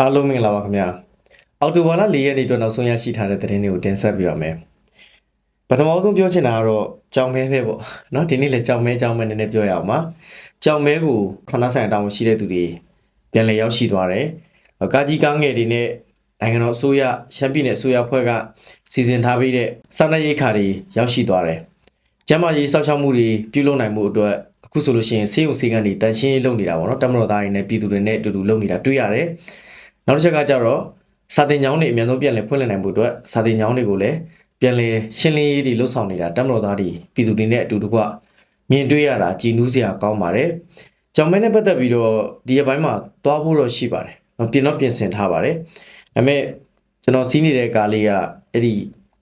အားလုံးမင်္ဂလာပါခင်ဗျာအော်တိုဘာလ၄ရက်နေ့အတွက်နောက်ဆုံးရရှိထားတဲ့သတင်းတွေကိုတင်ဆက်ပြပါမယ်ပထမဆုံးပြောချင်တာကတော့ကြောင်မဲပဲပေါ့နော်ဒီနေ့လည်းကြောင်မဲကြောင်မဲနည်းနည်းပြောရအောင်ပါကြောင်မဲကိုဌာနဆိုင်ရာတာဝန်ရှိတဲ့သူတွေပြန်လည်ရောက်ရှိသွားတယ်ကာကြီးကားငယ်တွေနဲ့နိုင်ငံတော်အစိုးရရှမ်းပြည်နယ်အစိုးရဖွဲ့ကစီစဉ်ထားပြီးတဲ့စာနယ်ရိတ်ခါတွေရောက်ရှိသွားတယ်ကျန်းမာရေးစောင့်ရှောက်မှုတွေပြုလုပ်နိုင်မှုအတွက်အခုဆိုလို့ရှိရင်ဆေးရုံဆေးကန်းတွေတန်ရှင်းရေးလုပ်နေတာပေါ့နော်တမတော်သားတွေနဲ့ပြည်သူတွေနဲ့အတူတူလုပ်နေတာတွေ့ရတယ် နောက်တစ်ချက်ကကြတော့စာတင်ကျောင်းတွေအများဆုံးပြန်လည်ဖွင့်လှစ်နိုင်မှုအတွက်စာတင်ကျောင်းတွေကိုလည်းပြန်လည်ရှင်းလင်းရေးတွေလှုပ်ဆောင်နေတာတမတော်သားတွေပြည်သူတွေနဲ့အတူတကွမြင်တွေ့ရတာကြည်နူးစရာကောင်းပါတယ်။ကျောင်းမဲနဲ့ပတ်သက်ပြီးတော့ဒီအပိုင်းမှာသွားဖို့တော့ရှိပါတယ်။ပြင်တော့ပြင်ဆင်ထားပါတယ်။ဒါပေမဲ့ကျွန်တော်စီးနေတဲ့ကားလေးကအဲ့ဒီ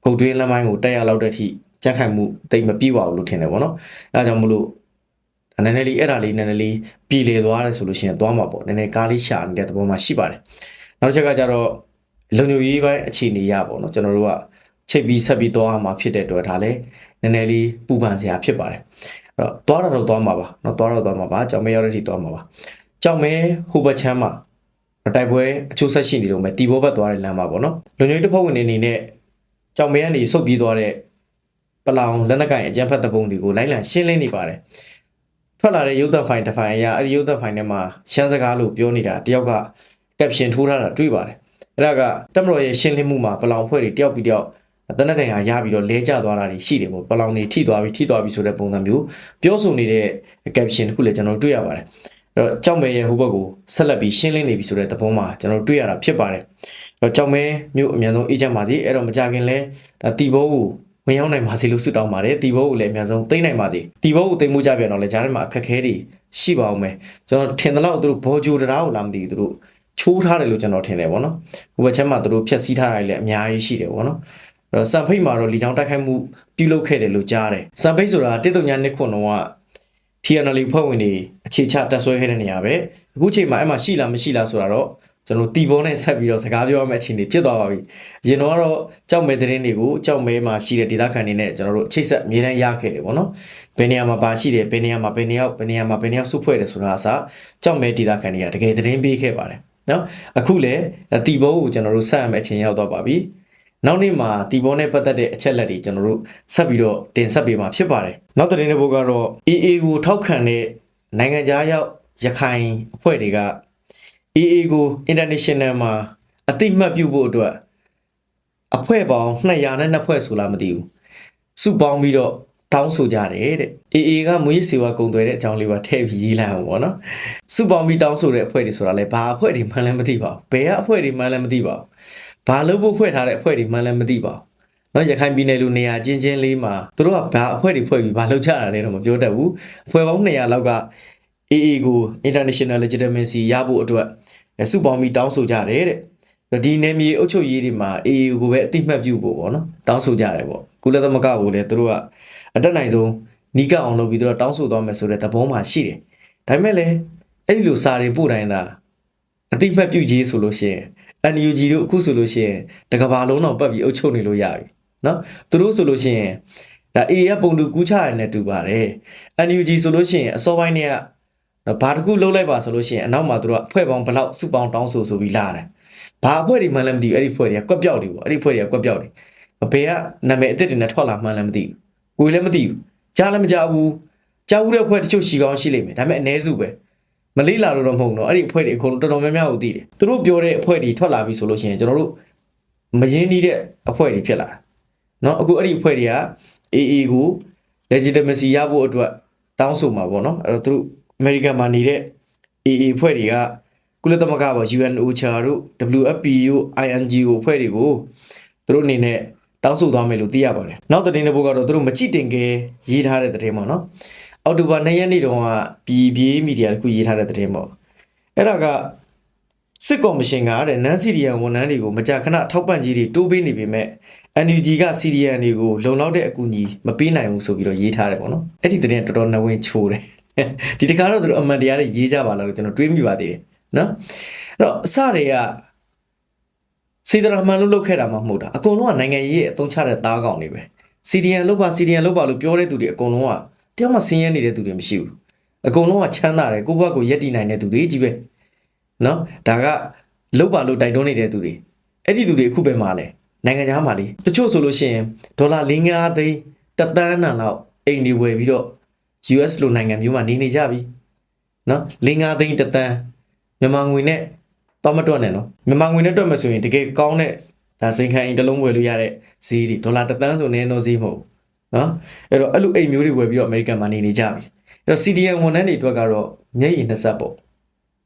ခုတ်တွင်းလမ်းပိုင်းကိုတက်ရလောက်တဲ့အထိကြက်ခိုင်မှုတိတ်မပြေပါဘူးလို့ထင်တယ်ပေါ့နော်။အဲဒါကြောင့်မလို့ နည်းနည်းလေးအဲ့ဒါလေးနည်းနည်းလေးပြည်လေသွားတယ်ဆိုလို့ရှိရင်သွားမှာပေါ့နည်းနည်းကားလေးရှာနေတဲ့သဘောမှာရှိပါတယ်နောက်တစ်ချက်ကကြတော့လုံခြုံရေးပိုင်းအခြေအနေရပေါ့နော်ကျွန်တော်တို့ကချိန်ပြီးဆက်ပြီးသွားမှာဖြစ်တဲ့အတွက်ဒါလည်းနည်းနည်းလေးပူပန်စရာဖြစ်ပါတယ်အဲ့တော့သွားတော့သွားမှာပါနော်သွားတော့သွားမှာပါကြောင်မဲရောက်တဲ့ထိသွားမှာပါကြောင်မဲဟိုဘက်ချမ်းမှာတိုက်ပွဲအချိုးဆက်ရှိနေလို့ပဲတီဘောဘက်သွားတဲ့လမ်းမှာပေါ့နော်လုံခြုံရေးတပ်ဖွဲ့ဝင်တွေအနေနဲ့ကြောင်မဲကနေစုပ်ပြေးသွားတဲ့ပလောင်လက်နက်ကင်အကြမ်းဖက်တပုံတွေကိုလိုက်လံရှင်းလင်းနေပါတယ်။ ထွက်လာတဲ့ရုပ်သံဖိုင်တစ်ဖိုင်အရာအဲ့ဒီရုပ်သံဖိုင်ထဲမှာရှမ်းစကားလို့ပြောနေတာတယောက်ကကပ်ရှင်ထိုးထားတာတွေ့ပါတယ်အဲ့ဒါကတက်မတော်ရဲ့ရှင်းလင်းမှုမှာပလောင်ဖွဲ့တွေတယောက်ပြီးတယောက်တနက်တန်ဟာရပြီးတော့လဲကျသွားတာတွေရှိတယ်ပေါ့ပလောင်တွေထိသွားပြီးထိသွားပြီးဆိုတဲ့ပုံစံမျိုးပြောဆိုနေတဲ့ကပ်ရှင်တစ်ခုလည်းကျွန်တော်တွေ့ရပါတယ်အဲ့တော့ကြောက်မဲရဲ့ဟိုဘက်ကိုဆက်လက်ပြီးရှင်းလင်းနေပြီဆိုတဲ့သဘောမှာကျွန်တော်တွေ့ရတာဖြစ်ပါတယ်အဲ့တော့ကြောက်မဲမျိုးအမြန်ဆုံးအေးချမ်းပါစေအဲ့တော့မကြခင်လဲဒါတီဘောကို ဝင်ရောက်နိုင်ပါစေလို့ဆုတောင်းပါတယ်တီဘောကိုလည်းအများဆုံးသိမ့်နိုင်ပါစေတီဘောကိုသိမ့်မှုကြပြန်တော့လေဂျားထဲမှာအခက်အခဲတွေရှိပါအောင်မယ်ကျွန်တော်ထင်တယ်လို့သူတို့ဘောဂျိုတရားကိုလာမသိဘူးသူတို့ချိုးထားတယ်လို့ကျွန်တော်ထင်တယ်ဗောနော်ဟိုဘက်ချက်မှာသူတို့ဖြက်စီးထားတာတွေလည်းအများကြီးရှိတယ်ဗောနော်အဲ့တော့စံဖိတ်မှာတော့လီချောင်းတိုက်ခိုက်မှုပြုလုပ်ခဲ့တယ်လို့ကြားတယ်စံဖိတ်ဆိုတာတစ်တုံညာနှစ်ခွန်းတော့က TNL ဖွဲ့ဝင်တွေအခြေချတက်ဆွဲခဲ့တဲ့နေရာပဲအခုချိန်မှာအဲ့မှာရှိလားမရှိလားဆိုတာတော့ ကျွန်တော်တီဘောနဲ့ဆက်ပြီးတော့စကားပြောရမယ့်အခြေအနေဖြစ်သွားပါပြီ။ရင်တော့ကတော့ကြောက်မဲသတင်းတွေကိုကြောက်မဲမှာရှိတဲ့ဒေသခံတွေနဲ့ကျွန်တော်တို့အချိတ်ဆက်အမြဲတမ်းရခဲ့တယ်ပေါ့နော်။ဘယ်နေရာမှာပါရှိတယ်ဘယ်နေရာမှာဘယ်နေရာဘယ်နေရာမှာဘယ်နေရာစုဖွဲ့တယ်ဆိုတာအစားကြောက်မဲဒေသခံတွေကတကယ်သတင်းပေးခဲ့ပါတယ်နော်။အခုလည်းတီဘောကိုကျွန်တော်တို့ဆက်ရမယ့်အချိန်ရောက်တော့ပါပြီ။နောက်နေ့မှာတီဘောနဲ့ပတ်သက်တဲ့အချက်လက်တွေကျွန်တော်တို့ဆက်ပြီးတော့တင်ဆက်ပေးမှာဖြစ်ပါတယ်။နောက်သတင်းတစ်ပုဒ်ကတော့ AA ကိုထောက်ခံတဲ့နိုင်ငံခြားရောက်ရခိုင်အဖွဲ့တွေက AA ကို international မှာအတိမတ်ပြုဖို့အတွက်အဖွဲ့ပေါင်း200နဲ့2ဖွဲ့ဆိုလားမသိဘူးစုပေါင်းပြီးတော့တောင်းဆိုကြတယ်တဲ့ AA ကမွေးစေဝါကုံသွဲတဲ့အကြောင်းလေးပါထည့်ပြီးရေးလိုက်အောင်ပေါ့နော်စုပေါင်းပြီးတောင်းဆိုတဲ့အဖွဲ့တွေဆိုတာလဲဘာအဖွဲ့တွေမှန်းလည်းမသိပါဘူးဘယ်ကအဖွဲ့တွေမှန်းလည်းမသိပါဘူးဘာလို့ဖို့ဖွဲ့ထားတဲ့အဖွဲ့တွေမှန်းလည်းမသိပါဘူးနော်ရခိုင်ပြည်နယ်လိုနေရာချင်းချင်းလေးမှာသူတို့ကဘာအဖွဲ့တွေဖွဲ့ပြီးဘာလုပ်ကြတာလဲတော့မပြောတတ်ဘူးအဖွဲ့ပေါင်း200လောက်က AA ကို international legitimacy ရဖို့အတွက် စုပေါင်းပြီးတောင်းဆိုကြတယ်တဲ့ဒီနယ်မြေအုပ်ချုပ်ရေးတွေမှာ AA ကိုပဲအတိမတ်ပြုဖို့ပေါ့နော်တောင်းဆိုကြတယ်ပေါ့ကုလသမဂ္ဂကိုလည်းသူတို့ကအတက်နိုင်ဆုံးနီးကပ်အောင်လုပ်ပြီးသူတို့တောင်းဆိုသွားမယ်ဆိုတဲ့သဘောမှရှိတယ်ဒါပေမဲ့လည်းအဲ့ဒီလိုစာတွေပို့တိုင်းသာအတိမတ်ပြုရေးဆိုလို့ရှိရင် NUG တို့အခုဆိုလို့ရှိရင်တကဘာလုံးတော့ပတ်ပြီးအုပ်ချုပ်နေလို့ရပြီနော်သူတို့ဆိုလို့ရှိရင်ဒါ AA ကပုံတူကူးချရတဲ့တူပါတယ် NUG ဆိုလို့ရှိရင်အစောပိုင်းတွေက နော်ဘာတစ်ခုလုံးလိုက်ပါဆိုလို့ရှိရင်အနောက်မှာသူတို့ကအဖွဲ့ပေါင်းဘလောက်စုပေါင်းတောင်းဆိုဆိုပြီးလာတယ်ဘာအဖွဲ့တွေမှန်းလည်းမသိဘူးအဲ့ဒီအဖွဲ့တွေကကွက်ပြောက်တွေပေါ့အဲ့ဒီအဖွဲ့တွေကကွက်ပြောက်တွေဘယ်ကနာမည်အစ်စ်တွေနဲ့ထွက်လာမှန်းလည်းမသိဘူးကိုယ်လည်းမသိဘူးကြားလည်းမကြားဘူးကြားဘူးတဲ့အဖွဲ့တချို့ရှိကောင်းရှိလိမ့်မယ်ဒါပေမဲ့အ ਨੇ စုပဲမလေးလာလို့တော့မဟုတ်တော့အဲ့ဒီအဖွဲ့တွေအကုန်လုံးတော်တော်များများကိုသိတယ်သူတို့ပြောတဲ့အဖွဲ့တွေထွက်လာပြီဆိုလို့ရှိရင်ကျွန်တော်တို့မရင်းနှီးတဲ့အဖွဲ့တွေဖြစ်လာတာเนาะအခုအဲ့ဒီအဖွဲ့တွေက AA ကို legitimacy ရဖို့အတွက်တောင်းဆိုမှာပေါ့เนาะအဲ့တော့သူတို့ အမေရိကန်မှာနေတဲ့ AA အဖွဲ့တွေကကုလသမဂ္ဂပေါ့ UNOCHA တို့ WFP တို့ INGO အဖွဲ့တွေကိုသူတို့အနေနဲ့တောင်းဆိုသွားမယ်လို့သိရပါတယ်။နောက်သတင်းတစ်ပုဒ်ကတော့သူတို့မကြည့်တင်ခဲရေးထားတဲ့သတင်းပေါ့နော်။အောက်တိုဘာ2ရက်နေ့တုန်းကပြည်ပြေးမီဒီယာတစ်ခုရေးထားတဲ့သတင်းပေါ့။အဲ့ဒါကစစ်ကော်မရှင်ကတဲ့နန်စီရီယန်ဝန်ထမ်းတွေကိုမကြာခဏထောက်ပံ့ကြေးတွေတိုးပေးနေပေမဲ့ NUG က CDN တွေကိုလုံလောက်တဲ့အကူအညီမပေးနိုင်ဘူးဆိုပြီးတော့ရေးထားတယ်ပေါ့နော်။အဲ့ဒီသတင်းကတော်တော်နှဝင်ချိုးတယ်။ ဒီတခါတော့သူတို့အမှန်တရားတွေရေးကြပါလားလို့ကျွန်တော်တွေးမိပါသေးတယ်နော်အဲ့တော့အစတွေကစီဒရာမန်လို့လုပ်ခဲ့တာမှမဟုတ်တာအကုန်လုံးကနိုင်ငံရေးရဲ့အသုံးချတဲ့သားကောင်တွေပဲ CDN လုပ်ပါ CDN လုပ်ပါလို့ပြောတဲ့သူတွေအကုန်လုံးကတယောက်မှဆင်းရဲနေတဲ့သူတွေမရှိဘူးအကုန်လုံးကချမ်းသာတယ်ကိုယ့်ဘက်ကိုယက်တည်နိုင်တဲ့သူတွေကြီးပဲနော်ဒါကလောက်ပါလို့တိုက်တွန်းနေတဲ့သူတွေအဲ့ဒီသူတွေအခုပဲမှာလဲနိုင်ငံခြားမှာလေတချို့ဆိုလို့ရှိရင်ဒေါ်လာ၄၅သိန်းတစ်သန်းနံလောက်အိမ်ဒီဝယ်ပြီးတော့ US လိုနိုင်ငံမျိုးမှာနေနေကြပြီနော်၄၅သိန်းတစ်သန်းမြန်မာငွေနဲ့တော့မတွက်နဲ့နော်မြန်မာငွေနဲ့တွက်မှဆိုရင်တကယ်ကောင်းတဲ့ဒါစိန်ခံအိမ်တစ်လုံးဝယ်လို့ရတဲ့ဈေးတွေဒေါ်လာတစ်သန်းဆိုနည်းတော့ဈေးမဟုတ်ဘူးနော်အဲ့တော့အဲ့လိုအိမ်မျိုးတွေဝယ်ပြီးတော့အမေရိကန်မှာနေနေကြပြီအဲ့တော့ CDN ဝန်ထမ်းတွေအတွက်ကတော့မျက်ရည်နှစ်ဆက်ပေါ့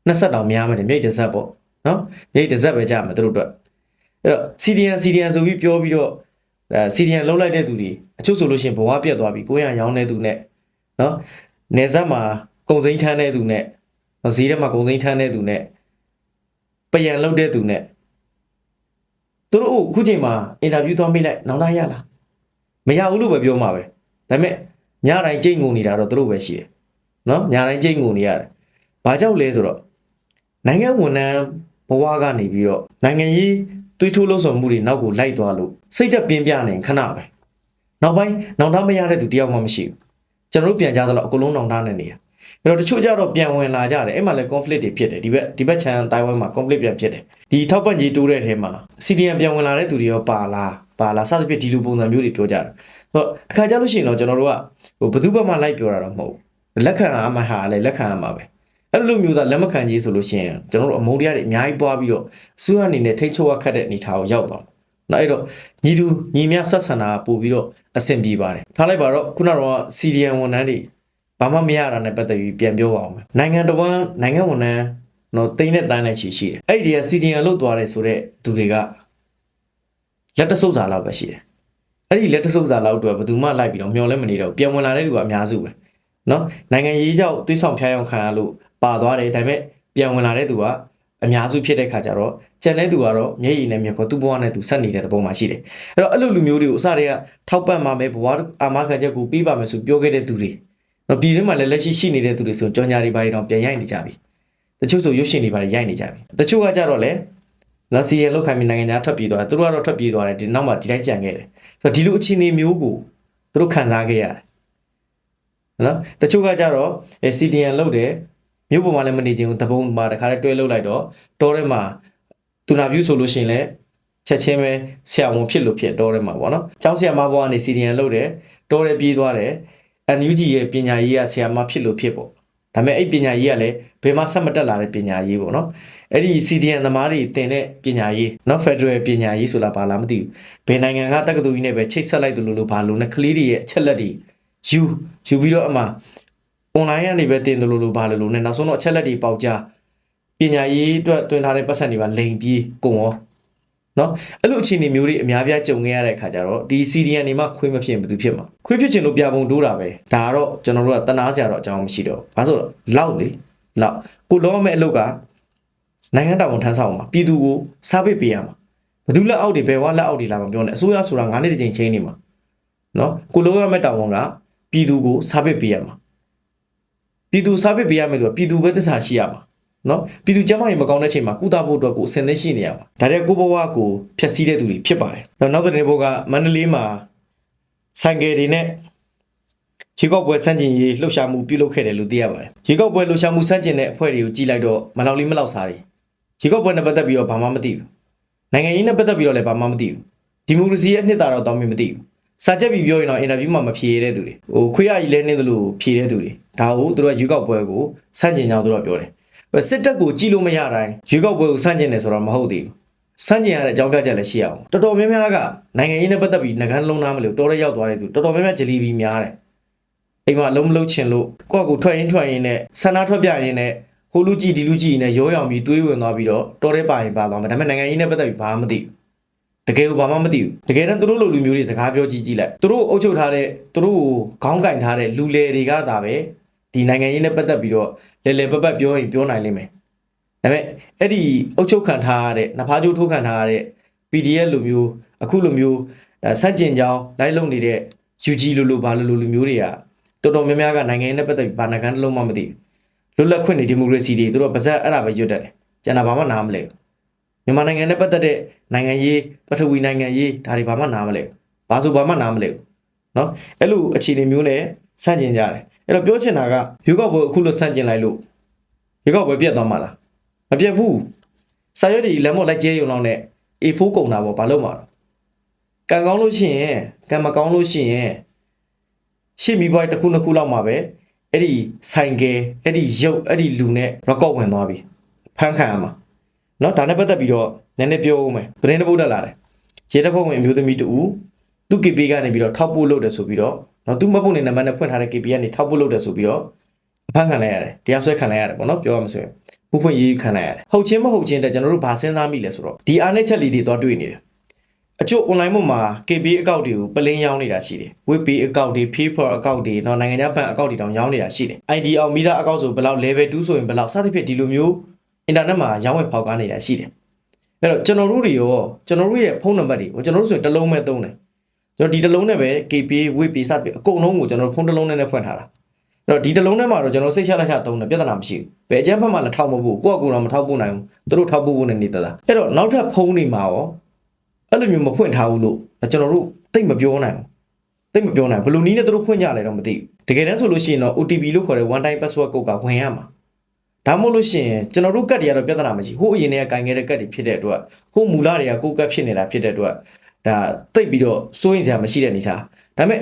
နှစ်ဆက်တောင်များမယ်မျက်ရည်တစ်ဆက်ပေါ့နော်မျက်ရည်တစ်ဆက်ပဲကြာမယ်သူတို့အတွက်အဲ့တော့ CDN CDN ဆိုပြီးပြောပြီးတော့အဲ CDN လုံးလိုက်တဲ့သူတွေအချို့ဆိုလို့ရှိရင်ဘဝပြတ်သွားပြီကိုယ်ရရောင်းတဲ့သူနဲ့ နော်နေဆက်မှာကုံစိမ်းထမ်းတဲ့သူနဲ့နော်ဈေးထဲမှာကုံစိမ်းထမ်းတဲ့သူနဲ့ပယံလုပ်တဲ့သူနဲ့သူတို့အခုချိန်မှာအင်တာဗျူးသွားမိလိုက်နောက်လာရလားမရဘူးလို့ပဲပြောမှာပဲဒါပေမဲ့ညတိုင်းကြိတ်ငုံနေတာတော့သူတို့ပဲရှိတယ်နော်ညတိုင်းကြိတ်ငုံနေရတယ်ဘာကြောက်လဲဆိုတော့နိုင်ငံဝန်ထမ်းဘဝကနေပြီးတော့နိုင်ငံရေးတွေးထိုးလို့ဆောင်မှုတွေနောက်ကိုလိုက်သွားလို့စိတ်သက်ပြင်းပြနေခဏပဲနောက်ပိုင်းနောက်သားမရတဲ့သူတယောက်မှမရှိဘူး ကျွန်တော်တို့ပြန်ကြတော့အကုန်လုံးနောင်တနေနေရအဲ့တော့တချို့ကြတော့ပြန်ဝင်လာကြတယ်အဲ့မှာလည်း conflict တွေဖြစ်တယ်ဒီဘက်ဒီဘက်ချမ်းတိုင်ဝမ်မှာ conflict ပြန်ဖြစ်တယ်ဒီထောက်ပံ့ကြီးတိုးတဲ့ထဲမှာ CDN ပြန်ဝင်လာတဲ့သူတွေရောပါလားပါလားစသဖြင့်ဒီလိုပုံစံမျိုးတွေပြောကြတယ်ဆိုတော့အခါကြလို့ရှိရင်တော့ကျွန်တော်တို့ကဟိုဘယ်သူဘက်မှလိုက်ပြောတာတော့မဟုတ်ဘူးလက်ခံအားမဟာလည်းလက်ခံရမှာပဲအဲ့လိုမျိုးသားလက်မခံကြီးဆိုလို့ရှိရင်ကျွန်တော်တို့အမုန်းတရားတွေအများကြီးပွားပြီးတော့အစိုးရအနေနဲ့ထိန်းချုပ်ရခတ်တဲ့အနေအထားကိုရောက်သွားတယ်နော်အဲ့တော့ညီတူညီမြဆက်ဆံတာပို့ပြီးတော့ အဆင်ပြေပါတယ်ထားလိုက်ပါတော့ခုနကတော့ CDN ဝန်ထမ်းတွေဘာမှမရတာနဲ့ပတ်သက်ပြီးပြန်ပြောပါအောင်မယ်နိုင်ငံတော်ဝန်နိုင်ငံဝန်ထမ်းနော်တိမ့်နဲ့တန်းနဲ့ချီရှိတယ်အဲ့ဒီက CDN လုတ်သွားတယ်ဆိုတော့သူတွေကလက်တဆုပ်စာလောက်ပဲရှိတယ်အဲ့ဒီလက်တဆုပ်စာလောက်တော့ဘယ်သူမှလိုက်ပြီးတော့မျောလဲမနေတော့ပြန်ဝင်လာတဲ့လူကအများစုပဲနော်နိုင်ငံရေးကြောင့်တွေးဆောင်ဖျားအောင်ခံရလို့ပါသွားတယ်ဒါပေမဲ့ပြန်ဝင်လာတဲ့သူက အများစုဖြစ်တဲ့ခါကျတော့ကျန်တဲ့သူကတော့မျက်ရည်နဲ့မျက်ခေါ်သူ့ဘဝနဲ့သူဆက်နေတဲ့ပုံမှာရှိတယ်အဲ့တော့အဲ့လိုလူမျိုးတွေကိုအစတည်းကထောက်ပံ့ပါမယ်ဘဝအာမခံချက်ကိုပေးပါမယ်ဆိုပြောခဲ့တဲ့သူတွေနော်ပြည်တွင်းမှာလည်းလက်ရှိရှိနေတဲ့သူတွေဆိုကြောင်ညာတွေဘာတွေတော့ပြန်ရိုက်နေကြပြီတချို့ဆိုရုပ်ရှင်တွေဘာတွေရိုက်နေကြပြီတချို့ကကြတော့လေနော်စီရလောက်ခိုင်းပြီးနိုင်ငံသားထွက်ပြေးသွားတယ်သူတို့ကတော့ထွက်ပြေးသွားတယ်ဒီနောက်မှာဒီတိုင်းကြံခဲ့တယ်ဆိုတော့ဒီလိုအခြေအနေမျိုးကိုသူတို့ခံစားခဲ့ရတယ်နော်တချို့ကကြတော့ CDN လောက်တယ် မြို့ပေါ်မှာလည်းမနေချင်ဘူးတပုံမှာတခါတည်းတွဲလောက်လိုက်တော့တောထဲမှာတူနာဗျူးဆိုလို့ရှိရင်လည်းချက်ချင်းပဲဆရာဝန်ဖြစ်လို့ဖြစ်တောထဲမှာပေါ့နော်ကျောင်းဆရာမဘွားကနေ CDN လောက်တယ်တောထဲပြေးသွားတယ် NUG ရဲ့ပညာရေးကဆရာမဖြစ်လို့ဖြစ်ပေါ့ဒါပေမဲ့အဲ့ပညာရေးကလည်းဘယ်မှဆက်မတက်လာတဲ့ပညာရေးပေါ့နော်အဲ့ဒီ CDN သမားတွေတင်တဲ့ပညာရေးနော် Federal ပညာရေးဆိုတာဘာလားမသိဘူးဘယ်နိုင်ငံကတက္ကသိုလ်ကြီးနဲ့ပဲချိတ်ဆက်လိုက်တယ်လို့လို့ဘာလို့လဲကလေးတွေရဲ့အချက်လက်တွေယူယူပြီးတော့အမှ online ကနေပဲတင်တယ်လို့လို့ဘာလို့လို့ ਨੇ နောက်ဆုံးတော့အချက်လက်တွေပေါက်ကြပညာရေးအတွက်တွင်ထားတဲ့ပတ်စံတွေပါလိန်ပြီးကုန်ရောနော်အဲ့လိုအခြေအနေမျိုးတွေအများပြားကြုံခဲ့ရတဲ့အခါကျတော့ဒီ CDN တွေမှာခွေးမဖြစ်ရင်ဘယ်သူဖြစ်မှာခွေးဖြစ်ချင်လို့ပြပုံတိုးတာပဲဒါကတော့ကျွန်တော်တို့ကတနာစရာတော့အကြောင်းမရှိတော့ဘာလို့ဆိုတော့လောက်လေလောက်ကိုလောမဲ့အလုပ်ကနိုင်ငံတော်ဝန်ထမ်းဆောင်မှာပြည်သူကိုစားပစ်ပေးရမှာဘယ်သူလက်အောက်တွေဘယ်ဝါလက်အောက်တွေလာမပြောနဲ့အစိုးရဆိုတာ9နှစ်တစ်ချိန်ချင်းနေမှာနော်ကိုလောရမဲ့တောင်ဝန်ကပြည်သူကိုစားပစ်ပေးရမှာ ပြည်သူစားပစ်ပေးရမယ်လို့ပြည်သူပဲသစ္စာရှိရမှာနော်ပြည်သူကျန်းမာရေးမကောင်းတဲ့ချိန်မှာကုသဖို့အတွက်ကိုအစင်သင့်ရှိနေရမှာဒါတဲ့ကိုဘဝကိုဖျက်ဆီးတဲ့သူတွေဖြစ်ပါတယ်နောက်နောက်တဲ့ဘုတ်ကမန္တလေးမှာဆိုင်ကယ်တွေနဲ့ရေကောက်ပွဲစန့်ကျင်ရေးလှုပ်ရှားမှုပြုလုပ်ခဲ့တယ်လို့သိရပါတယ်ရေကောက်ပွဲလှုပ်ရှားမှုစန့်ကျင်တဲ့အဖွဲ့တွေကိုကြည့်လိုက်တော့မလောက်လေးမလောက်စားတွေရေကောက်ပွဲနဲ့ပတ်သက်ပြီးတော့ဘာမှမသိဘူးနိုင်ငံရေးနဲ့ပတ်သက်ပြီးတော့လည်းဘာမှမသိဘူးဒီမိုကရေစီရဲ့အနှစ်သာတော့တောင်းမသိဘူးစာချက်ပြီးပြောရင်တော့အင်တာဗျူးမှာမဖြေရတဲ့သူတွေဟိုခွေးရကြီးလဲနေသလိုဖြေတဲ့သူတွေ ဒါကိုသူတို့ကရွေးကောက်ပွဲကိုစန့်ကျင်ကြောင်းသူတို့ကပြောတယ်စစ်တပ်ကိုကြည့်လို့မရတိုင်းရွေးကောက်ပွဲကိုစန့်ကျင်တယ်ဆိုတော့မဟုတ်သေးဘူးစန့်ကျင်ရတဲ့အကြောင်းပြချက်လည်းရှိအောင်တော်တော်များများကနိုင်ငံရေးနဲ့ပတ်သက်ပြီးငကန်းလုံးသားမလို့တော်တော်ရောက်သွားတဲ့သူတော်တော်များများဂျလီဘီများတယ်အိမ်မှာလုံးမလုံးချင်လို့ကိုယ့်ကိုထွက်ရင်ထွက်ရင်နဲ့ဆန္ဒထွက်ပြရင်နဲ့ဟိုလူကြည့်ဒီလူကြည့်နဲ့ရောရောင်ပြီးတွေးဝင်သွားပြီးတော့တော်တဲ့ပါရင်ပါသွားမယ်ဒါပေမဲ့နိုင်ငံရေးနဲ့ပတ်သက်ပြီးဘာမှမသိဘူးတကယ်ကိုဘာမှမသိဘူးတကယ်တော့သူတို့လိုလူမျိုးတွေစကားပြောကြည့်ကြည့်လိုက်သူတို့အုပ်ချုပ်ထားတဲ့သူတို့ကိုခေါင်းကင်ထားတဲ့လူလေတွေကသာပဲ ဒီနိုင်ငံရေးနဲ့ပတ်သက်ပြီးတော့လေလေပတ်ပတ်ပြောရင်ပြောနိုင်လိမ့်မယ်ဒါပေမဲ့အဲ့ဒီအုပ်ချုပ်ခံထားရတဲ့နဖားကျိုးထိုးခံထားရတဲ့ PDF လူမျိုးအခုလူမျိုးဆန့်ကျင်ကြောင်းလိုက်လုံနေတဲ့ UG လူလူဘာလူလူလူမျိုးတွေကတော်တော်များများကနိုင်ငံရေးနဲ့ပတ်သက်ပြီးဘာနာကန်တစ်လုံးမှမသိဘူးလွတ်လပ်ခွင့်နဲ့ဒီမိုကရေစီတွေသူတို့ပါဇက်အဲ့ဒါပဲရွတ်တတ်တယ်ကျန်တာဘာမှနားမလဲဘူးမြန်မာနိုင်ငံနဲ့ပတ်သက်တဲ့နိုင်ငံရေးပထဝီနိုင်ငံရေးဒါတွေဘာမှနားမလဲဘူးဘာဆိုဘာမှနားမလဲဘူးเนาะအဲ့လိုအခြေအနေမျိုးနဲ့ဆန့်ကျင်ကြတယ် အဲ့တော့ပြောချင်တာကရွေးကောက်ပွဲအခုလို့ဆန့်ကျင်လိုက်လို့ရွေးကောက်ပွဲပြတ်သွားမှာလားမပြတ်ဘူး စာရွက်တွေလမ်းပေါ်လိုက်ကျဲရုံလောက်နဲ့ A4 ကုန်တာပေါ့ဘာလို့မှာတော့ကံကောင်းလို့ရှိရင်ကံမကောင်းလို့ရှိရင်ရှေ့မီဘွိုင်းတစ်ခုနှစ်ခုလောက်မှာပဲအဲ့ဒီဆိုင်ကယ်အဲ့ဒီရုပ်အဲ့ဒီလူနဲ့ record ဝင်သွားပြီဖန်ခံရမှာเนาะဒါနဲ့ပတ်သက်ပြီးတော့နည်းနည်းပြောဦးမယ်သတင်းတစ်ပုဒ်တက်လာတယ်ရေတပ်ဖွဲ့ဝင်အမျိုးသမီးတူသူ KP ကနေပြီးတော့ထောက်ပို့လုပ်တယ်ဆိုပြီးတော့ နော်သူ့မပုံနေနံပါတ်နဲ့ဖွင့်ထားတဲ့ KPI ကနေထောက်ပို့လုပ်တယ်ဆိုပြီးတော့အဖမ်းခံလိုက်ရတယ်တရားစွဲခံလိုက်ရတယ်ပေါ့နော်ပြောရမစဲမှုဖွင့်ရေးခံလိုက်ရတယ်ဟုတ်ချင်းမဟုတ်ချင်းတဲ့ကျွန်တော်တို့ဘာစဉ်းစားမိလဲဆိုတော့ဒီအားနဲ့ချက်လေးတွေတော့တွေ့နေတယ်အချို့ online ပေါ်မှာ KB အကောင့်တွေကိုပလင်းရောင်းနေတာရှိတယ်။ WP အကောင့်တွေ PayPal အကောင့်တွေနော်နိုင်ငံခြားဘဏ်အကောင့်တွေတောင်ရောင်းနေတာရှိတယ်။ ID အောင်မိသားအကောင့်ဆိုဘယ်လောက် level 2ဆိုရင်ဘယ်လောက်စသဖြင့်ဒီလိုမျိုး internet မှာရောင်းဝယ်ဖောက်ကားနေတာရှိတယ်။အဲ့တော့ကျွန်တော်တို့တွေရောကျွန်တော်တို့ရဲ့ဖုန်းနံပါတ်တွေကိုကျွန်တော်တို့ဆိုရင်တစ်လုံးပဲသုံးတယ်။ ကျွန်တော်ဒီတစ်လုံးနဲ့ပဲ KB WebP စသဖြင့်အကုန်လုံးကိုကျွန်တော်တို့ဖုန်းတစ်လုံးနဲ့နဲ့ဖွင့်ထားတာအဲ့တော့ဒီတစ်လုံးထဲမှာတော့ကျွန်တော်စိတ်ချလက်ချသုံးတယ်ပြဿနာမရှိဘူးဘယ်အကျန်းဖက်မှလည်းထောက်မဖို့ကိုယ့်အကူတော့မထောက်ဖို့နိုင်ဘူးသူတို့ထောက်ဖို့နဲ့နေတာအဲ့တော့နောက်ထပ်ဖုန်းတွေမှာရောအဲ့လိုမျိုးမဖွင့်ထားဘူးလို့ကျွန်တော်တို့သိမပြောနိုင်ဘူးသိမပြောနိုင်ဘယ်လိုနည်းနဲ့သူတို့ဖွင့်ကြလဲတော့မသိဘူးတကယ်တမ်းဆိုလို့ရှိရင်တော့ OTP လို့ခေါ်တဲ့ one time password code ကဝင်ရမှာဒါမှမဟုတ်လို့ရှိရင်ကျွန်တော်တို့ကတ်တွေကတော့ပြဿနာမရှိဟိုအရင်တည်းကကင်ခဲ့တဲ့ကတ်တွေဖြစ်တဲ့အတွက်ဟိုမူလတွေကကိုယ်ကတ်ဖြစ်နေတာဖြစ်တဲ့အတွက် ဒါသိပ်ပြီးတော့စိုးရင်စရာမရှိတဲ့အနေထားဒါပေမဲ့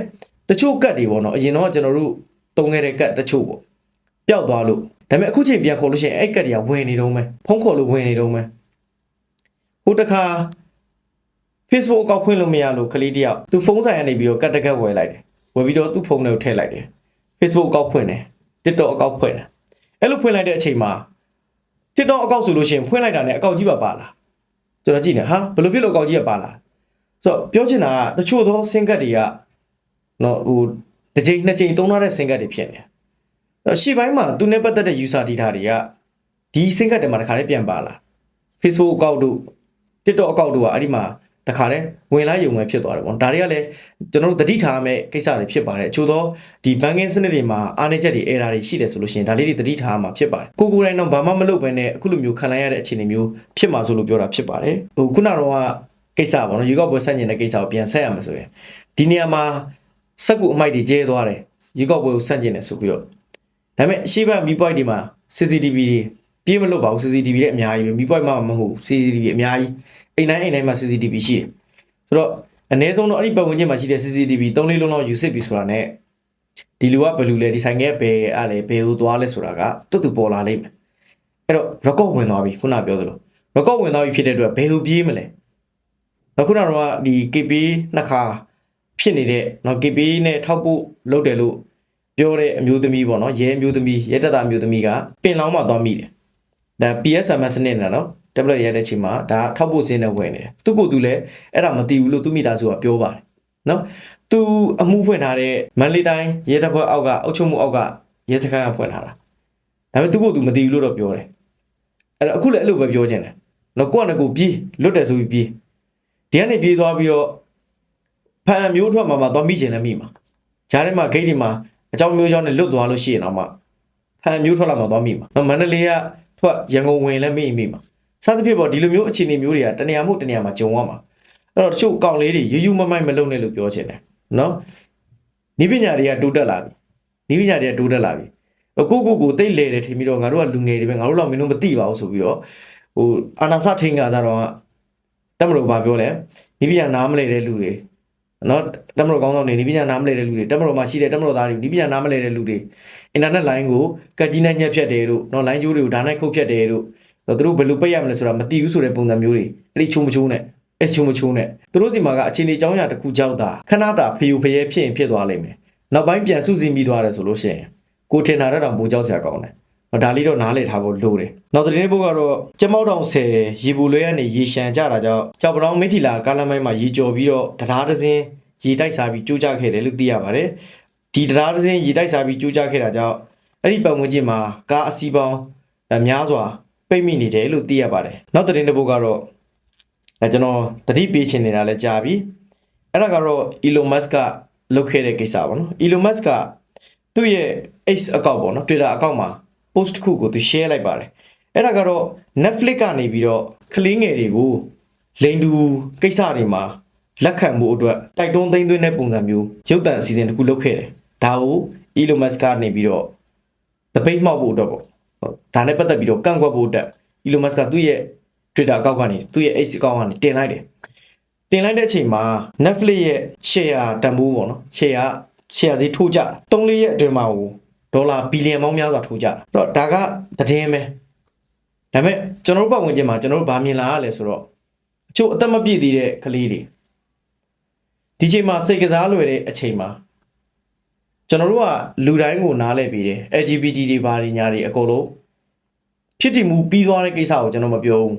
တချို့ကတ်တွေပေါ့နော်အရင်တော့ကျွန်တော်တို့တုံးခဲ့တဲ့ကတ်တချို့ပေါ့ပျောက်သွားလို့ဒါပေမဲ့အခုချိန်ပြန်ခေါ်လို့ရှိရင်အဲ့ကတ်တွေကဝင်နေတော့မယ်ဖုန်းခေါ်လို့ဝင်နေတော့မယ်ဟိုတခါ Facebook အကောင့်ဖွင့်လို့မရလို့ကလေးတယောက်သူဖုန်းဆိုင်ကနေပြီးတော့ကတ်တကတ်ဝယ်လိုက်တယ်ဝယ်ပြီးတော့သူ့ဖုန်းထဲကိုထည့်လိုက်တယ် Facebook အကောင့်ဖွင့်တယ် TikTok အကောင့်ဖွင့်တယ်အဲ့လိုဖွင့်လိုက်တဲ့အချိန်မှာ TikTok အကောင့်ဆိုလို့ရှိရင်ဖွင့်လိုက်တာနဲ့အကောင့်ကြီးပါပါလာကျွန်တော်ကြည့်နေဟာဘယ်လိုဖြစ်လို့အကောင့်ကြီးကပါလာ ဆိုတော့ပြောချင်တာကတချို့သောစင်ကတ်တွေကနော်ဟိုတစ်ချိန်နှစ်ချိန်သုံးထားတဲ့စင်ကတ်တွေဖြစ်နေတယ်အဲ့တော့ရှေ့ပိုင်းမှာသူနဲ့ပတ်သက်တဲ့ user data တွေကဒီစင်ကတ်တွေမှာတစ်ခါလေးပြန်ပါလာ Facebook အကောင့်တို့ TikTok အကောင့်တို့ကအဲ့ဒီမှာတခါလဲဝင်လာယုံပဲဖြစ်သွားတယ်ပေါ့ဒါတွေကလည်းကျွန်တော်တို့တတိထားရမယ့်ကိစ္စတွေဖြစ်ပါတယ်အချို့သောဒီ banking စနစ်တွေမှာအားနည်းချက်တွေ error တွေရှိတယ်ဆိုလို့ရှိရင်ဒါလေးတွေတတိထားရမှာဖြစ်ပါတယ်ကိုကိုယ်တိုင်တော့ဘာမှမလုပ်ဘဲနဲ့အခုလိုမျိုးခံလိုက်ရတဲ့အခြေအနေမျိုးဖြစ်မှာဆိုလို့ပြောတာဖြစ်ပါတယ်ဟိုခုနကတော့ ကိစ္စပေါ့နော်ရေကောက်ပွဲဆက်ညင်တဲ့ကိစ္စကိုပြန်ဆက်ရမှာဆိုရင်ဒီနေရာမှာစက်ကူအမိုက်တွေကျဲသွားတယ်ရေကောက်ပွဲကိုဆက်ကျင်တယ်ဆိုပြီးတော့ဒါပေမဲ့အရှိဘမီ point ဒီမှာ CCTV တွေပြေးမလို့ပါဘူး CCTV တွေအများကြီးပဲမီ point မှာမဟုတ်ဘူး CCTV အများကြီးအိမ်တိုင်းအိမ်တိုင်းမှာ CCTV ရှိတယ်ဆိုတော့အနည်းဆုံးတော့အဲ့ဒီပတ်ဝန်းကျင်မှာရှိတဲ့ CCTV 3လေးလုံးလောက်ယူစစ်ပြီဆိုတာ ਨੇ ဒီလူကဘယ်လူလဲဒီဆိုင်ကဘယ်အားလဲဘယ်ဟိုသွားလဲဆိုတာကတွတ်တူပေါ်လာလိမ့်မယ်အဲ့တော့ record ဝင်သွားပြီခုနပြောသလို record ဝင်သွားပြီဖြစ်တဲ့အတွက်ဘယ်လိုပြေးမလဲ နောက်ခုနကတော့ဒီ KP နှစ်ခါဖြစ်နေတဲ့နော် KP နဲ့ထောက်ဖို့လုပ်တယ်လို့ပြောတဲ့အမျိုးသမီးပေါ့နော်ရဲအမျိုးသမီးရဲတပ်သားအမျိုးသမီးကပင်လောင်းမှသွားမိတယ်ဒါ PSMS စနစ်နဲ့နော် tablet ရတဲ့အချိန်မှာဒါထောက်ဖို့စင်းနဲ့ဝင်နေတယ်သူကသူလည်းအဲ့ဒါမသိဘူးလို့သူမိသားစုကပြောပါတယ်နော်သူအမှုဖွင့်ထားတဲ့မန္တလေးတိုင်းရဲတပ်ဖွဲ့အောက်ကအုပ်ချုပ်မှုအောက်ကရဲစခန်းကဖွင့်ထားတာဒါပေမဲ့သူကသူမသိဘူးလို့တော့ပြောတယ်အဲ့တော့အခုလည်းအဲ့လိုပဲပြောချင်တယ်နော်ကိုကလည်းကိုပြေးလွတ်တယ်ဆိုပြီးပြေး ဒီကနေပြေးသွားပြီးတော့ဖန်မျိုးထွက်မှာမှသွားမိချင်လည်းမိမှာဂျားထဲမှာဂိတ်တွေမှာအကြောင်းမျိုးကြောင့်နဲ့လွတ်သွားလို့ရှိရင်တော့မှဖန်မျိုးထွက်လာမှသွားမိမှာနော်မန္တလေးကထွက်ရန်ကုန်ဝင်လည်းမိမိမှာစသဖြင့်ပေါ့ဒီလိုမျိုးအခြေအနေမျိုးတွေကတနေရာမှုတနေရာမှာဂျုံရမှာအဲ့တော့တချို့ကောင်လေးတွေယူယူမမိုက်မလုံနဲ့လို့ပြောချင်တယ်နော်နိပညာတွေကတိုးတက်လာပြီနိပညာတွေကတိုးတက်လာပြီကိုကိုကိုတိတ်လေတယ်ထင်ပြီးတော့ငါတို့ကလူငယ်တွေပဲငါတို့တော့မင်းတို့မသိပါဘူးဆိုပြီးတော့ဟိုအာနာစထင်းကကြတော့ တက်မလို့ဘာပြောလဲနိပညာနားမလဲတဲ့လူတွေနော်တက်မလို့ကောင်းဆောင်နေနိပညာနားမလဲတဲ့လူတွေတက်မလို့မှာရှိတဲ့တက်မလို့သားတွေနိပညာနားမလဲတဲ့လူတွေအင်တာနက်လိုင်းကိုကတ်ကြီးနဲ့ညက်ဖြတ်တယ်တို့နော်လိုင်းကျိုးတွေကိုဓာတ်နဲ့ခုတ်ဖြတ်တယ်တို့သူတို့ဘယ်လိုပိတ်ရမလဲဆိုတာမသိဘူးဆိုတဲ့ပုံစံမျိုးတွေအဲ့ဒီချုံမချုံနဲ့အဲ့ချုံမချုံနဲ့သူတို့စီမှာကအခြေအနေကြောင်းရာတစ်ခုကြောက်တာခဏတာဖျူဖျဲဖြစ်ရင်ဖြစ်သွားလိမ့်မယ်နောက်ပိုင်းပြန်စုစည်းပြီးသွားတယ်ဆိုလို့ရှိရင်ကိုထင်တာတော့ပူကြောက်စရာကောင်းတယ် ဒါလေးတော့နားလည်ထားဖို့လိုတယ်။နောက်သတင်းဘုတ်ကတော့ကျမောက်တောင်ဆယ်ရေပူလွဲကနေရေရှမ်းကြတာကြောင့်ကြောက်ပတောင်မိထီလာကားလမ်းမိုင်းမှာရေကြော်ပြီးတော့တရားတစ်စင်းရေတိုက်စားပြီးကြိုးကြခဲ့တယ်လို့သိရပါတယ်။ဒီတရားတစ်စင်းရေတိုက်စားပြီးကြိုးကြခဲ့တာကြောင့်အဲ့ဒီပတ်ဝန်းကျင်မှာကားအစီးပေါင်းများစွာပိတ်မိနေတယ်လို့သိရပါတယ်။နောက်သတင်းတစ်ပုဒ်ကတော့အဲကျွန်တော်တတိပေးချင်နေတာလည်းကြာပြီ။အဲ့ဒါကတော့ Elon Musk ကလုပ်ခဲ့တဲ့ကိစ္စပါနော်။ Elon Musk ကသူ့ရဲ့ X account ပေါ့နော် Twitter account မှာ post တစ်ခုကိုသူ share လိုက်ပါတယ်။အဲ့ဒါကတော့ Netflix ကနေပြီးတော့ကလေးငယ်တွေကိုလိန်တူကိစ္စတွေမှာလက်ခံမှုအတွက်တိုက်တွန်းသိမ်းသွင်းတဲ့ပုံစံမျိုးရုပ်သံအစီအစဉ်တစ်ခုလုပ်ခဲ့တယ်။ဒါကို Elon Musk ကနေပြီးတော့တပိတ်မှောက်ဖို့အတွက်ပေါ့ဒါနဲ့ပတ်သက်ပြီးတော့ကန့်ကွက်ဖို့အတွက် Elon Musk ကသူ့ရဲ့ Twitter အကောင့်ကနေသူ့ရဲ့ X အကောင့်ကနေတင်လိုက်တယ်တင်လိုက်တဲ့အချိန်မှာ Netflix ရဲ့ share တန်ဖိုးပေါ့နော် share share ဈေးထိုးကြတာ3-4ရက်အတွင်းမှာဟို ဒေါ်လာဘီလီယံပေါင်းများစွာထိုးကြတာအဲ့တော့ဒါကသတင်းပဲဒါပေမဲ့ကျွန်တော်တို့ပတ်ဝန်းကျင်မှာကျွန်တော်တို့ဗာမြင်လာရလဲဆိုတော့အချို့အသက်မပြည့်သေးတဲ့ကလေးတွေဒီချိန်မှာစိတ်ကစားလွယ်တဲ့အချိန်မှာကျွန်တော်တို့ကလူတိုင်းကိုနားလဲပြီးတယ် LGBT တွေဘာတွေညာတွေအကုန်လုံးဖြစ်တည်မှုပြီးသွားတဲ့ကိစ္စကိုကျွန်တော်မပြောဘူး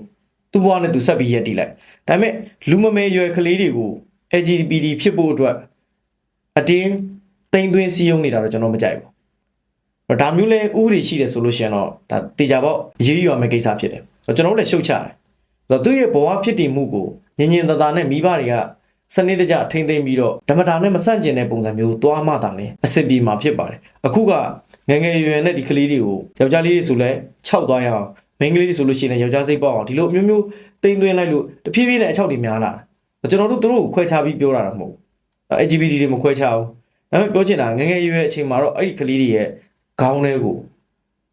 သူ့ဘဝနဲ့သူဆက်ပြီးရက်တည်လိုက်ဒါပေမဲ့လူမမဲရွယ်ကလေးတွေကို LGBT ဖြစ်ဖို့အတွက်အတင်းတိမ်သွင်းစည်းရုံးနေတာတော့ကျွန်တော်မကြိုက်ဘူးအဲ့ တော့ဒါမျိုးလဲဥပဒေရှိတယ်ဆိုလို့ရှိရင်တော့ဒါတေချာပေါ့ရေးရရမယ့်ကိစ္စဖြစ်တယ်ဆိုတော့ကျွန်တော်တို့လည်းရှုတ်ချတယ်ဆိုတော့သူ့ရဲ့ဘဝဖြစ်တည်မှုကိုညင်ညင်သာသာနဲ့မိဘတွေကစနစ်တကျထိမ့်သိမ့်ပြီးတော့ဓမ္မတာနဲ့မဆန့်ကျင်တဲ့ပုံစံမျိုးသွားမှသာလဲအဆင်ပြေမှာဖြစ်ပါတယ်အခုကငယ်ငယ်ရွယ်ရွယ်နဲ့ဒီကလေးတွေကိုယောက်ျားလေးတွေဆိုလဲခြောက်သွားရအောင်မိန်းကလေးတွေဆိုလို့ရှိရင်လည်းယောက်ျားစိတ်ပေါက်အောင်ဒီလိုအမျိုးမျိုးတိမ့်သွင်းလိုက်လို့တဖြည်းဖြည်းနဲ့အချောက်တွေများလာတာကျွန်တော်တို့သူတို့ကိုခွဲခြားပြီးပြောတာတော့မဟုတ်ဘူး LGBT တွေမခွဲခြားဘူးဒါပေမဲ့ပြောချင်တာငယ်ငယ်ရွယ်ရွယ်အချိန်မှာတော့အဲ့ဒီကလေးတွေရဲ့ ခေါင်းထဲကို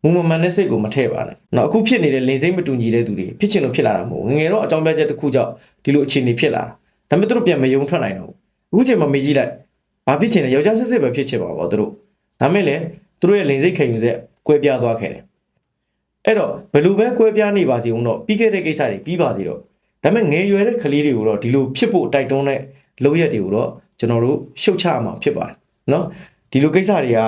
မူမမှန်တဲ့စိတ်ကိုမထည့်ပါနဲ့။နော်အခုဖြစ်နေတဲ့လင်စိမ့်မတူညီတဲ့သူတွေဖြစ်ချင်လို့ဖြစ်လာတာမဟုတ်ဘူး။ငယ်ငယ်တော့အကြောင်းပြချက်တစ်ခုကြောင့်ဒီလိုအခြေအနေဖြစ်လာတာ။ဒါပေမဲ့သူတို့ပြန်မယုံထွက်နိုင်တော့ဘူး။အခုချိန်မှာမေးကြည့်လိုက်။ဘာဖြစ်ချင်လဲယောက်ျားစစ်စစ်ပဲဖြစ်ချင်ပါဘောသူတို့။ဒါမဲ့လည်းသူတို့ရဲ့လင်စိတ်ခံယူချက်ကွဲပြားသွားခဲ့တယ်။အဲ့တော့ဘယ်လိုပဲကွဲပြားနေပါစေဦးတော့ပြီးခဲ့တဲ့ကိစ္စတွေပြီးပါစေတော့ဒါပေမဲ့ငယ်ရွယ်တဲ့ကလေးတွေကိုတော့ဒီလိုဖြစ်ဖို့တိုက်တွန်းတဲ့လုပ်ရက်တွေကိုတော့ကျွန်တော်တို့ရှုတ်ချရမှာဖြစ်ပါတယ်နော်ဒီလိုကိစ္စတွေက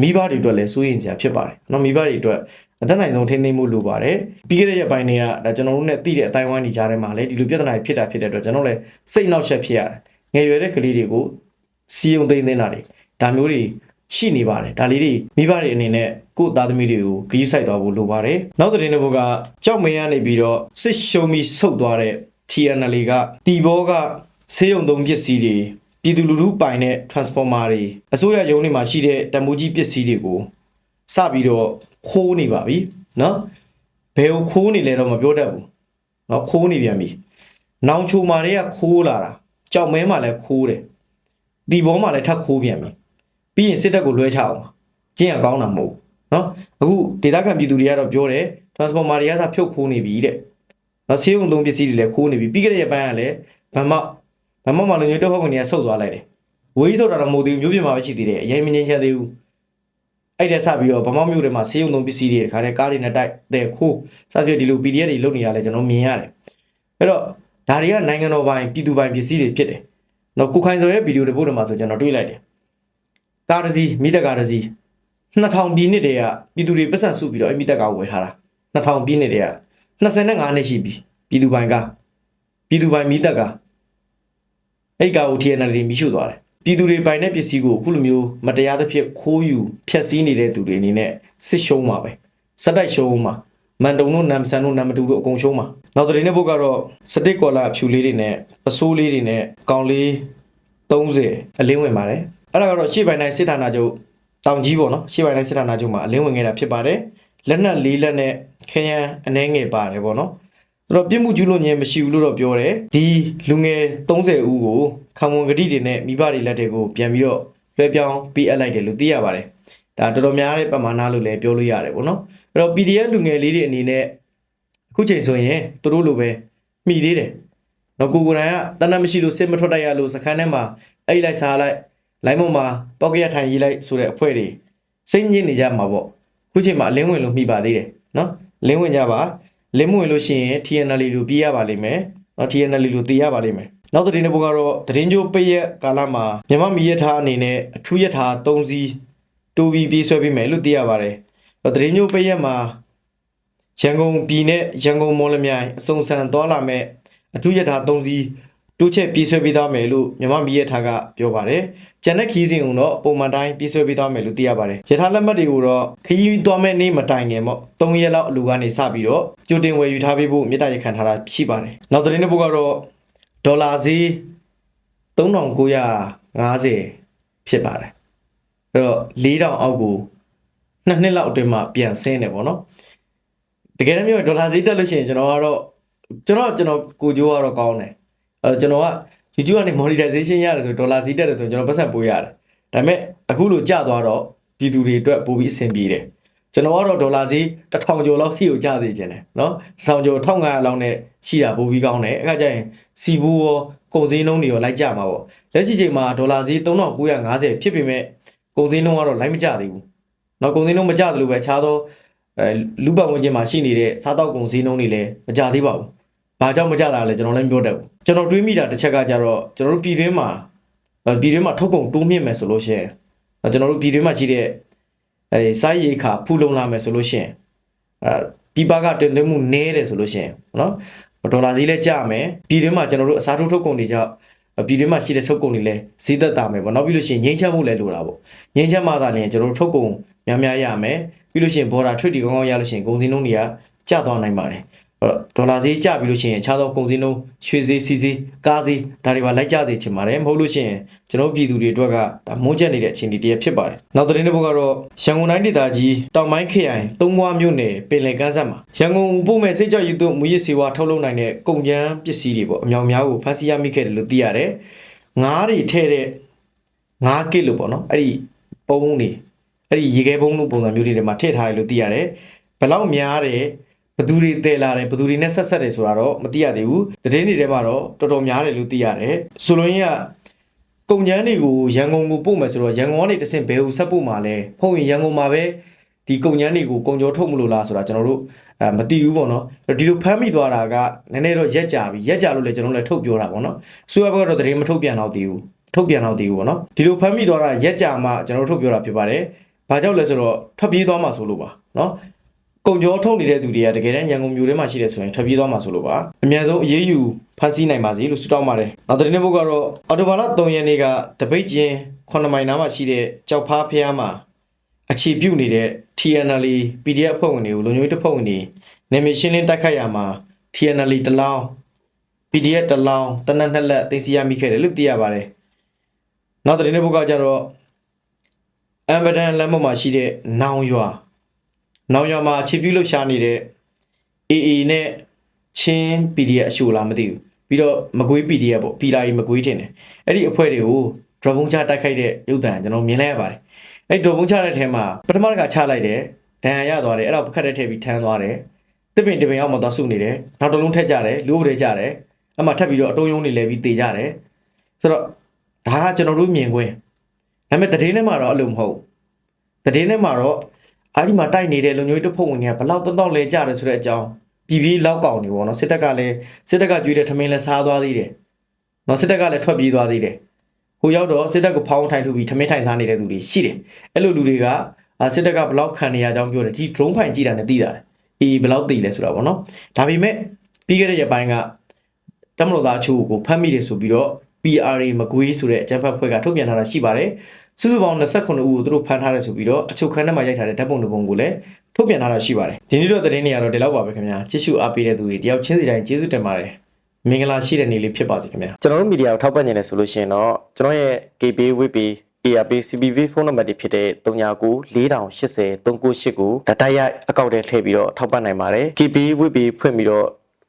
မိဘတွေအတွက်လည်းစိုးရင်စရာဖြစ်ပါတယ်နော်မိဘတွေအတွက်အတက်နိုင်ဆုံးထိန်းသိမ်းမှုလိုပါတယ်ပြီးခဲ့တဲ့ရက်ပိုင်းတွေကဒါကျွန်တော်တို့ ਨੇ သိတဲ့အတိုင်းဝိုင်းနေကြတဲ့မှာလည်းဒီလိုပြဿနာတွေဖြစ်တာဖြစ်တဲ့အတွက်ကျွန်တော်လည်းစိတ်နှောက်ယှက်ဖြစ်ရတယ်ငယ်ရွယ်တဲ့ကလေးတွေကိုစီယုံသိမ်းသိမ်းတာတွေဒါမျိုးတွေရှိနေပါတယ်ဒါလေးတွေမိဘတွေအနေနဲ့ကိုယ့်သားသမီးတွေကိုဂရုစိုက်သွားဖို့လိုပါတယ်နောက်တဲ့တဲ့ဘုကကြောက်မရနေပြီးတော့စစ်ရှုံးပြီးဆုတ်သွားတဲ့ TNL ကတီဘောကဆေးရုံသုံးပစ္စည်းတွေ ပြည်သူလူထုပိုင်တဲ့ transformer တွေအစိုးရရုံးတွေမှာရှိတဲ့တမိုးကြီးပစ္စည်းတွေကိုစပြီးတော့ခိုးနေပါပြီနော်ဘယ်ကိုခိုးနေလဲတော့မပြောတတ်ဘူးနော်ခိုးနေပြန်ပြီနောင်ချိုမာတွေကခိုးလာတာကြောက်မဲမှာလည်းခိုးတယ်ဒီဘောမှာလည်းထပ်ခိုးပြန်ပြီပြီးရင်စစ်တပ်ကိုလွှဲချအောင်ကျင့်ရကောင်းတာမဟုတ်နော်အခုဒေသခံပြည်သူတွေကတော့ပြောတယ် transformer တွေကစဖြုတ်ခိုးနေပြီတဲ့နော်ဆေးရုံသုံးပစ္စည်းတွေလည်းခိုးနေပြီပြီးခဲ့တဲ့ရက်ပိုင်းကလည်းဗမာ ဗမာမှလည်းညတော့ဖောက်ကနေဆုတ်သွားလိုက်တယ်ဝေးဆိုတာတော့မဟုတ်သေးဘူးမျိုးပြမှာပဲရှိသေးတယ်အရင်မငင်းချမ်းသေးဘူးအဲ့ဒါစပြီးတော့ဗမာမျိုးတွေမှာဆေးရုံသုံးပစ္စည်းတွေခါတဲ့ကားတွေနဲ့တိုက်တဲ့ခိုးစသဖြင့်ဒီလို PDF တွေလုပ်နေတာလည်းကျွန်တော်မြင်ရတယ်အဲ့တော့ဒါတွေကနိုင်ငံတော်ပိုင်ပြည်သူပိုင်ပစ္စည်းတွေဖြစ်တယ်နော်ကိုခိုင်စောရဲ့ဗီဒီယိုတွေပို့တယ်မှာဆိုကျွန်တော်တွေ့လိုက်တယ်ကားတစ်စီးမိသက်ကားတစ်စီး2000ပြည်နှစ်တည်းကပြည်သူတွေပတ်စံစုပြီးတော့အဲ့မိသက်ကားကိုဝယ်ထားတာ2000ပြည်နှစ်တည်းက25နှစ်ရှိပြီပြည်သူပိုင်ကားပြည်သူပိုင်မိသက်က အဲ့ကားကို TNL တွေမိရှုသွားတယ်ပြည်သူတွေပိုင်တဲ့ပစ္စည်းကိုအခုလိုမျိုးမတရားသဖြင့်ခိုးယူဖျက်ဆီးနေတဲ့သူတွေအနေနဲ့စစ်ရှုံးမှာပဲစက်တိုက်ရှုံးမှာမန်တုံတို့နမ်ဆန်တို့နမ်မတူတို့အကုန်ရှုံးမှာနောက်တဲ့နေ့ဘုတ်ကတော့စတစ်ကော်လာဖြူလေးတွေနဲ့ပစိုးလေးတွေနဲ့ကောင်လေး30အလင်းဝင်ပါတယ်အဲ့ဒါကတော့ရှေ့ပိုင်းတိုင်းစစ်ဌာနချုပ်တောင်ကြီးပေါ့နော်ရှေ့ပိုင်းတိုင်းစစ်ဌာနချုပ်မှာအလင်းဝင်ခဲ့တာဖြစ်ပါတယ်လက်နက်လေးလက်နဲ့ခရမ်းအနှဲငယ်ပါတယ်ပေါ့နော် အဲ့တော့ပြစ်မှုကျူးလွန်ခြင်းမရှိဘူးလို့တော့ပြောတယ်ဒီလူငယ်30ဦးကိုခံဝန်ဂတိတွေနဲ့မိဘတွေလက်တွေကိုပြန်ပြီးတော့လွှဲပြောင်းပေးအပ်လိုက်တယ်လို့သိရပါတယ်ဒါတော်တော်များတဲ့ပမာဏလို့လည်းပြောလို့ရတယ်ပေါ့နော်အဲ့တော့ PDF လူငယ်လေးတွေအနေနဲ့အခုချိန်ဆိုရင်သူတို့လိုပဲမှီသေးတယ်နော်ကိုကိုရန်ကတနက်မရှိလို့စစ်မထွက်တတ်ရလို့စခန်းထဲမှာအိတ်လိုက်စားလိုက်လိုင်းမမှာပေါက်ကရထိုင်ရေးလိုက်ဆိုတဲ့အဖွဲ့တွေစိတ်ညစ်နေကြမှာပေါ့ခုချိန်မှာအလင်းဝင်လို့မှီပါသေးတယ်နော်လင်းဝင်ကြပါ လင်းဝင်လို့ရှိရင် TNL လို့ပြေးရပါလိမ့်မယ်နော် TNL လို့သိရပါလိမ့်မယ်နောက်သတင်းတစ်ပုဒ်ကတော့သတင်းကြိုးပိတ်ရက်ကာလမှာမြမမီရထားအနေနဲ့အထူးရထား၃စီးတူပြီးပြေးဆွဲပေးမယ်လို့သိရပါတယ်တော့သတင်းကြိုးပိတ်ရက်မှာရန်ကုန်ပြည်နဲ့ရန်ကုန်မော်လမြိုင်အစုံစံသွားလာမဲ့အထူးရထား၃စီး တိုးချက်ပြေးဆွဲပေးသွားမယ်လို့မြမမီရထားကပြောပါတယ်ကျန်တဲ့ခီးစဉ်ကတော့ပုံမှန်တိုင်းပြေးဆွဲပေးသွားမယ်လို့သိရပါတယ်ရထားလက်မှတ်တွေကိုတော့ခရီးသွားမဲ့နေ့မတိုင်ခင်ပေါ့၃ရက်လောက်အလူကနေစပြီးတော့ကြိုတင်ဝယ်ယူထားပေးဖို့မြေတားရခံထားတာရှိပါတယ်နောက်သတင်းတစ်ပုဒ်ကတော့ဒေါ်လာဈေး3950ဖြစ်ပါတယ်အဲ့တော့4000အောက်ကိုနှစ်နှစ်လောက်အတွင်းမှာပြန်ဆင်းတယ်ပေါ့နော်တကယ်တမ်းပြောရင်ဒေါ်လာဈေးတက်လို့ရှိရင်ကျွန်တော်ကတော့ကျွန်တော်ကျွန်တော်ကိုကြိုးကတော့ကောင်းတယ် အဲတော့ကျွန်တော်က YouTube ကနေ monetization ရတယ်ဆိုဒေါ်လာဈေးတက်တယ်ဆိုရင်ကျွန်တော်ပတ်စံပိုးရတယ်ဒါပေမဲ့အခုလိုကျသွားတော့ပြည်သူတွေအတွက်ပိုပြီးအဆင်ပြေတယ်ကျွန်တော်ကတော့ဒေါ်လာဈေး1000ကျော်လောက်စီကိုကျစေခြင်းတယ်နော်1000ကျော်1500လောက်နဲ့ရှိတာပိုပြီးကောင်းတယ်အခါကျရင်စီဘူးရောကုန်စည်နှုန်းတွေရောလိုက်ကြမှာပေါ့လက်ရှိချိန်မှာဒေါ်လာဈေး3950ဖြစ်ပေမဲ့ကုန်စည်နှုန်းကတော့လိုက်မကျသေးဘူးနော်ကုန်စည်နှုန်းမကျသလိုပဲအခြားသောအဲလူပတ်ဝန်းကျင်မှာရှိနေတဲ့စားတောက်ကုန်စည်နှုန်းတွေလည်းမကျသေးပါဘူး ဘာကြောင့်မကျတာလဲကျွန်တော်လည်းမပြောတတ်ဘူးကျွန်တော်တွေးမိတာတစ်ချက်ကကြတော့ကျွန်တော်တို့ပြည်တွင်းမှာအဲပြည်တွင်းမှာထုတ်ကုန်တိုးမြင့်မယ်ဆိုလို့ရှိရင်အဲကျွန်တော်တို့ပြည်တွင်းမှာရှိတဲ့အဲစိုက်ရိတ်ခါဖူလုံလာမယ်ဆိုလို့ရှိရင်အဲပြည်ပကတင်သွင်းမှုနည်းတယ်ဆိုလို့ရှိရင်နော်ဒေါ်လာဈေးလည်းကျမယ်ပြည်တွင်းမှာကျွန်တော်တို့အစားထိုးထုတ်ကုန်တွေကြောင့်ပြည်တွင်းမှာရှိတဲ့ထုတ်ကုန်တွေလည်းဈေးသက်သာမယ်ပေါ့နောက်ပြီးလို့ရှိရင်ငြိမ်းချမ်းမှုလည်းလိုတာပေါ့ငြိမ်းချမ်းမှသာလျှင်ကျွန်တော်တို့ထုတ်ကုန်များများရမယ်ပြီးလို့ရှိရင် border trade တွေကောင်းကောင်းရလို့ရှိရင်ကုန်စည်နှုန်းတွေကကျသွားနိုင်ပါတယ်အဲ့တော့ ဒေါ်လာဈေးကျပြီးလို့ရှိရင်အခြားသောကုန်စည်နှုန်းရွှေဈေးစီဈေးကားဈေးဒါတွေပါလိုက်ကျစေချင်ပါတယ်မဟုတ်လို့ရှိရင်ကျွန်တော်တို့ပြည်သူတွေအတွက်ကဒါမုန်းချက်နေတဲ့အခြေအနေတည်းဖြစ်ပါတယ်နောက်သတင်းတစ်ပုဒ်ကတော့ရန်ကုန်တိုင်းဒေသကြီးတောင်ပိုင်းခရိုင်သုံးခွားမြို့နယ်ပင်လယ်ကမ်းစပ်မှာရန်ကုန်ပို့မဲ့စိတ်ကြောက်ယူသွမူရစ်စေဝါထုတ်လုပ်နိုင်တဲ့ကုန်ကျန်းပစ္စည်းတွေပေါ့အမြောင်များကိုဖမ်းဆီးရမိခဲ့တယ်လို့သိရတယ်ငားတွေထဲတဲ့5ကစ်လို့ပေါ့နော်အဲ့ဒီပုံးတွေအဲ့ဒီရေခဲပုံးလို့ပုံစံမျိုးတွေထဲမှာထည့်ထားတယ်လို့သိရတယ်ဘယ်လောက်များတယ် ဘယ်သူတွေတည်လာတယ်ဘယ်သူတွေနဲ့ဆက်ဆက်တယ်ဆိုတာတော့မသိရသေးဘူးသတင်းတွေထဲမှာတော့တော်တော်များတယ်လို့သိရတယ်ဆိုလိုရင်းကကုန်ကျန်းတွေကိုရန်ကုန်ကိုပို့မယ်ဆိုတော့ရန်ကုန်ကနေတဆင့်ဘယ်ကိုဆက်ပို့မှာလဲဟုတ်ရင်ရန်ကုန်မှာပဲဒီကုန်ကျန်းတွေကိုကုန်ကျော်ထုတ်မလို့လားဆိုတာကျွန်တော်တို့အဲမသိဘူးပေါ့နော်ဒီလိုဖမ်းမိသွားတာကနည်းနည်းတော့ရက်ကြပြီရက်ကြလို့လည်းကျွန်တော်လည်းထုတ်ပြောတာပေါ့နော်ဆိုရဘက်ကတော့သတင်းမထုတ်ပြန်တော့သေးဘူးထုတ်ပြန်တော့သေးဘူးပေါ့နော်ဒီလိုဖမ်းမိသွားတာရက်ကြမှကျွန်တော်တို့ထုတ်ပြောတာဖြစ်ပါတယ်ဘာကြောင့်လဲဆိုတော့ထွက်ပြေးသွားမှာဆိုလို့ပါနော် ကုံကြောထုတ်နေတဲ့သူတွေကတကယ်တမ်းရန်ကုန်မြို့ထဲမှာရှိတယ်ဆိုရင်ထွက်ပြေးသွားမှာဆိုလို့ပါအများဆုံးအရေးယူဖမ်းဆီးနိုင်ပါစေလို့ဆုတောင်းပါတယ်နောက်သတင်းတစ်ပုဒ်ကတော့အော်တိုဘာလ3ရက်နေ့ကတပိတ်ကျင်း9မိုင်နားမှာရှိတဲ့ကြောက်ဖားဖျားမှာအခြေပြုနေတဲ့ TNL PDF အဖွဲ့ဝင်တွေကိုလုံခြုံရေးတပ်ဖွဲ့ဝင်တွေနေမရှင်းလင်းတိုက်ခိုက်ရမှာ TNL တလောင်း PDF တလောင်းတနက်နှစ်လက်သိမ်းဆည်းရမိခဲ့တယ်လို့သိရပါတယ်နောက်သတင်းတစ်ပုဒ်ကကြတော့အမ်ဘဒန်လမ်းမမှာရှိတဲ့နောင်ရွာ နောင်ရွာမှာအခြေပြုလို့ရှာနေတဲ့ AA နဲ့ချင်း PDF အရှိုလားမသိဘူးပြီးတော့မကွေး PDF ပေါ့ပီလာရီမကွေးတင်တယ်အဲ့ဒီအဖွဲ့တွေကို drone ဘုံချတိုက်ခိုက်တဲ့ရုပ်တံကျွန်တော်မြင်လိုက်ရပါတယ်အဲ့ drone ဘုံချတဲ့ထဲမှာပထမတစ်ခါချလိုက်တယ်ဒဏ်ရာရသွားတယ်အဲ့တော့ပခတ်တဲ့ထည့်ပြီးထမ်းသွားတယ်တပင်တပင်အောင်မသွားစုနေတယ်နောက်တစ်လုံးထက်ကြတယ်လူ့ဘတွေကြတယ်အဲ့မှာထပ်ပြီးတော့အတုံးယုံနေလဲပြီးတေကြတယ်ဆိုတော့ဒါကကျွန်တော်တို့မြင်ခွင့်ဒါပေမဲ့တည်င်းထဲမှာတော့အဲ့လိုမဟုတ်ဘူးတည်င်းထဲမှာတော့ အားဒီမှာတိုက်နေတဲ့လုံမျိုးတစ်ဖုံဝင်တွေကဘလောက်တောက်တောက်လဲကြတယ်ဆိုတဲ့အကြောင်းပြည်ပြည်လောက်ကောင်နေပေါ့နော်စစ်တပ်ကလည်းစစ်တပ်ကကျွေးတဲ့ထမင်းလဲစားသွားသေးတယ်နော်စစ်တပ်ကလည်းထွက်ပြေးသွားသေးတယ်ဟိုရောက်တော့စစ်တပ်ကိုဖောင်းထိုင်ထုတ်ပြီးထမင်းထိုင်စားနေတဲ့သူတွေရှိတယ်အဲ့လိုလူတွေကအာစစ်တပ်ကဘလောက်ခံနေရကြောင်းပြောတယ်ဒီ drone ဖိုင်ကြည့်တာနဲ့သိတာတယ်အေးဘလောက်သိလဲဆိုတာပေါ့နော်ဒါပေမဲ့ပြီးခဲ့တဲ့ရက်ပိုင်းကတမလို့သားအချို့ကိုဖမ်းမိတယ်ဆိုပြီးတော့ PRA မကွေးဆိုတဲ့အကြံဖတ်ဖွဲ့ကထုတ်ပြန်ထားတာရှိပါတယ်စုစုပေါင်း29ဦးကိုသူတို့ဖမ်းထားတယ်ဆိုပြီးတော့အချုပ်ခန်းထဲမှာရိုက်ထားတဲ့ဓာတ်ပုံတစ်ပုံကိုလည်းထုတ်ပြန်ထားတာရှိပါတယ်ဒီနေ့တော့သတင်းတွေကတော့ဒီလောက်ပါပဲခင်ဗျာကြည့်ရှုအားပေးတဲ့သူတွေတယောက်ချင်းစီတိုင်းကျေးဇူးတင်ပါတယ်မင်္ဂလာရှိတဲ့နေ့လေးဖြစ်ပါစေခင်ဗျာကျွန်တော်တို့မီဒီယာကိုထောက်ပံ့နေတယ်ဆိုလို့ရှိရင်တော့ကျွန်တော်ရဲ့ KB WP ARP CBV ဖုန်းနံပါတ်တွေဖြစ်တဲ့39 4080 398ကိုဒတာရိုက်အကောင့်ထဲထည့်ပြီးတော့ထောက်ပံ့နိုင်ပါတယ် KB WP ဖွင့်ပြီးတော့